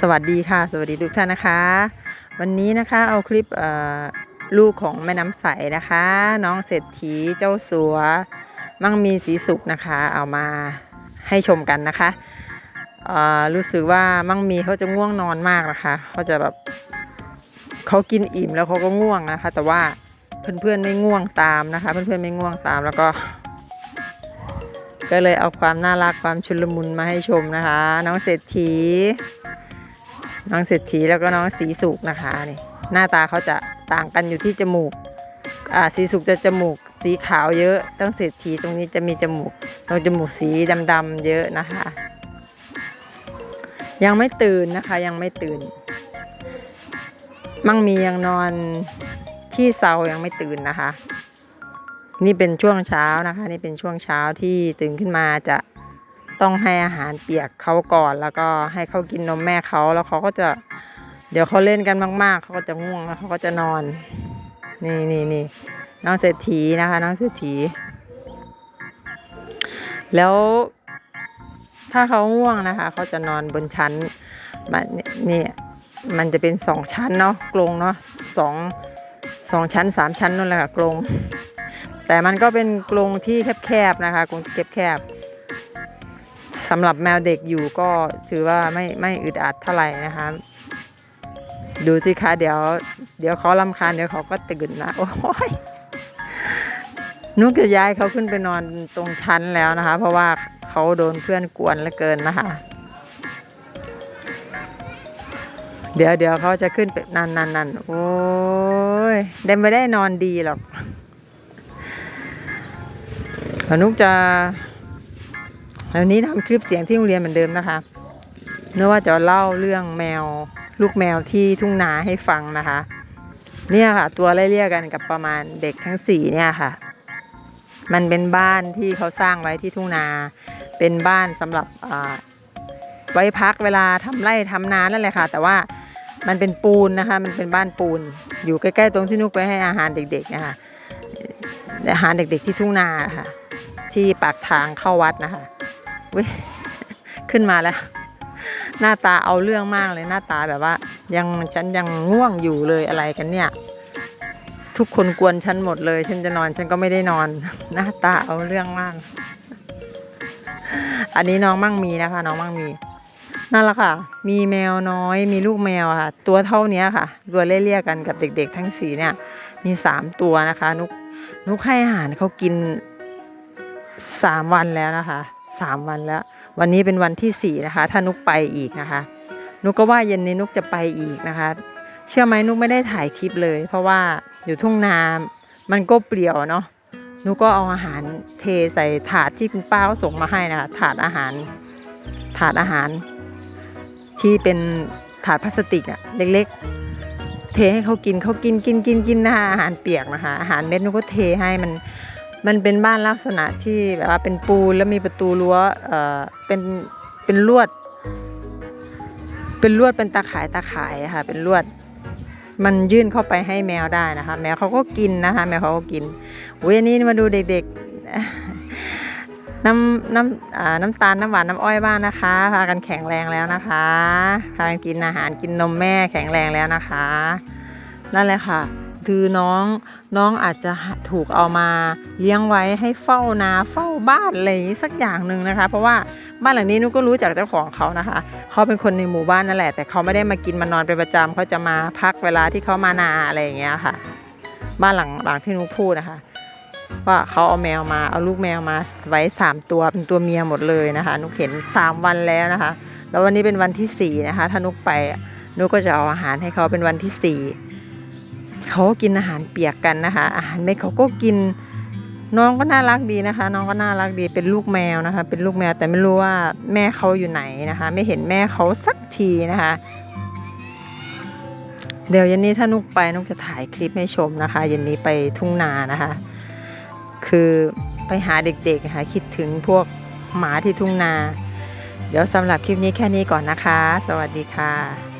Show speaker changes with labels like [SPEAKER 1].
[SPEAKER 1] สวัสดีค่ะ สวัสดีทุกท่านนะคะ วันนี้นะคะเอาคลิปลูกของแม่น้ำใสนะคะ น้องเศรษฐีเจ้าสัว มั่งมีสีสุขนะคะ เอามาให้ชมกันนะคะรู้สึกว่ามั่งมีเขาจะง่วงนอนมากนะคะเขาจะแบบเขากินอิ่มแล้วเขาก็ง่วงนะคะ แต่ว่าเพื่อนๆไม่ง่วงตามนะคะ เพื่อนๆไม่ง่วงตามแล้วก็ก็เลยเอาความน่ารักความชุลมุนมาให้ชมนะคะ น้องเศรษฐี น้องเศรษฐีแล้วก็น้องสีสุกนะคะนี่หน้าตาเขาจะต่างกันอยู่ที่จมูกอ่าสีสุกจะจมูกสีขาวเยอะต้องเศรษฐีตรงนี้จะมีจมูกตรงจมูกสีดำๆเยอะนะคะ ยังไม่ตื่นนะคะยังไม่ตื่น มั่งมียังนอนที่เซายังไม่ตื่นนะคะ นี่เป็นช่วงเช้านะคะ นี่เป็นช่วงเช้าที่ตื่นขึ้นมาจะ ต้องให้อาหารเปียกเขาก่อน แล้วก็ให้เขากินนมแม่เขาแล้วเขาก็จะ เดี๋ยวเขาเล่นกันมากๆเขาก็จะง่วงแล้วเขาก็จะนอน นี่นี่นี่น้องเศรษฐีนะคะ น้องเศรษฐี แล้วถ้าเขาง่วงนะคะเขาจะนอนบนชั้นมันนี่มันจะเป็นสองชั้นเนาะกรงเนาะสองสองชั้นสามชั้นนั่นแหละค่ะกรงแต่มันก็เป็นกรงที่แคบๆนะคะกรงแคบๆ สำหรับแมวเด็กอยู่ก็ถือว่าไม่ไม่อึดอัดเท่าไหร่นะคะ ดูสิคะเดี๋ยวเดี๋ยวเขาลำคาญเดี๋ยวเขาก็ตื่นนะโอ้ยนุกจะย้ายเขาขึ้นไปนอนตรงชั้นแล้วนะคะ เพราะว่าเขาโดนเพื่อนกวนเหลือเกินนะคะ เดี๋ยวเดี๋ยวเขาจะขึ้นไปนันนันนันโอ้ยเดนไม่ได้นอนดีหรอกนุกจะ วันนี้ทำคลิปเสียงที่โรงเรียนเหมือนเดิมนะคะเนื่อว่าจะเล่าเรื่องแมวลูกแมวที่ทุ่งนาให้ฟังนะคะ เนี่ยค่ะ ตัวไล่เรียกกันกับประมาณเด็กทั้งสี่เนี่ยค่ะ มันเป็นบ้านที่เขาสร้างไว้ที่ทุ่งนา เป็นบ้านสำหรับไว้พักเวลาทำไร่ทำนานั่นแหละค่ะ แต่ว่ามันเป็นปูนนะคะ มันเป็นบ้านปูน อยู่ใกล้ๆตรงที่นุกไปให้อาหารเด็กๆนะคะอาหารเด็กๆที่ทุ่งนาค่ะ ที่ปากทางเข้าวัดนะคะ เว้ยขึ้นมาแล้ว หน้าตาเอาเรื่องมากเลยหน้าตาแบบว่า ยังฉันยังง่วงอยู่เลยอะไรกันเนี่ย ทุกคนกวนฉันหมดเลย ฉันจะนอนฉันก็ไม่ได้นอน หน้าตาเอาเรื่องมาก อันนี้น้องมั่งมีนะคะ น้องมั่งมีนั่นแหละค่ะ มีแมวน้อย มีลูกแมวค่ะ ตัวเท่านี้ค่ะ ตัวเลี่ยๆกันกับเด็ก ๆ ทั้งสีเนี่ย มีสามตัวนะคะ นุกนุกให้อาหารเขากินสามวันแล้วนะคะ สามวันแล้ว วันนี้เป็นวันที่สี่นะคะ ถ้านุกไปอีกนะคะ นุกก็ว่าเย็นนี้นุกจะไปอีกนะคะ เชื่อไหมนุกไม่ได้ถ่ายคลิปเลย เพราะว่าอยู่ทุ่งนามันก็เปลี่ยวเนาะนุกก็เอาอาหารเทใส่ถาดที่คุณป้าเขาส่งมาให้นะคะถาดอาหาร ถาดอาหาร ที่เป็นถาดพลาสติกอะเล็กๆ เทให้เขากินเขากินกินกินกินนะคะอาหารเปียกนะคะอาหารเม็ดนุกก็เทให้มัน มันเป็นบ้านลักษณะที่แบบว่าเป็นปูนแล้วมีประตูรั้วเอ่อเป็นเป็นลวด เป็นลวดเป็นตาข่ายตาข่ายค่ะเป็นลวด มันยื่นเข้าไปให้แมวได้นะคะ แมวเขาก็กินนะคะ แมวเขาก็กินเว้ยอันนี้มาดูเด็กๆน้ำน้ำน้ำตาลน้ำหวานน้ำอ้อยบ้างนะคะ พากันแข็งแรงแล้วนะคะพากันกินอาหารกินนมแม่แข็งแรงแล้วนะคะ นั่นแหละค่ะ คือน้องน้องอาจจะถูกเอามาเลี้ยงไว้ให้เฝ้านาเฝ้าบ้านอะไรอย่างนี้สักอย่างหนึ่งนะคะ เพราะว่าบ้านหลังนี้นุก็รู้จากเจ้าของเขานะคะ เขาเป็นคนในหมู่บ้านนั่นแหละ แต่เขาไม่ได้มากินมานอนเป็นประจำเขาจะมาพักเวลาที่เขามานาอะไรอย่างเงี้ยค่ะ บ้านหลังหลังที่นุกพูดนะคะว่าเขาเอาแมวมาเอาลูกแมวมาไว้สามตัวเป็นตัวเมียหมดเลยนะคะนุกเห็นสามวันแล้วนะคะ แล้ววันนี้เป็นวันที่สี่นะคะถ้านุกไปนุกก็จะเอาอาหารให้เขาเป็นวันที่สี่ เขากินอาหารเปียกกันนะคะ อาหารเม็ดเขาก็กิน น้องก็น่ารักดีนะคะ น้องก็น่ารักดีเป็นลูกแมวนะคะ เป็นลูกแมวแต่ไม่รู้ว่าแม่เขาอยู่ไหนนะคะ ไม่เห็นแม่เขาสักทีนะคะ เดี๋ยวเย็นนี้ถ้านุกไปนุกจะถ่ายคลิปให้ชมนะคะเย็นนี้ไปทุ่งนานะคะ คือไปหาเด็กๆนะคะคิดถึงพวกหมาที่ทุ่งนา เดี๋ยวสำหรับคลิปนี้แค่นี้ก่อนนะคะ สวัสดีค่ะ